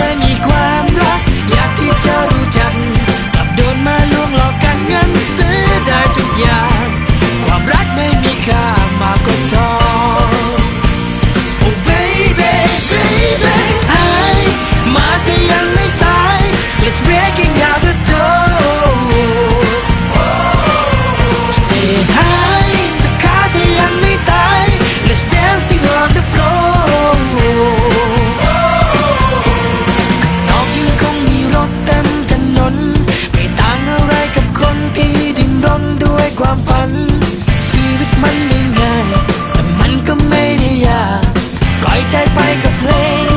de mi cuerpo. ใจไปกับเพลง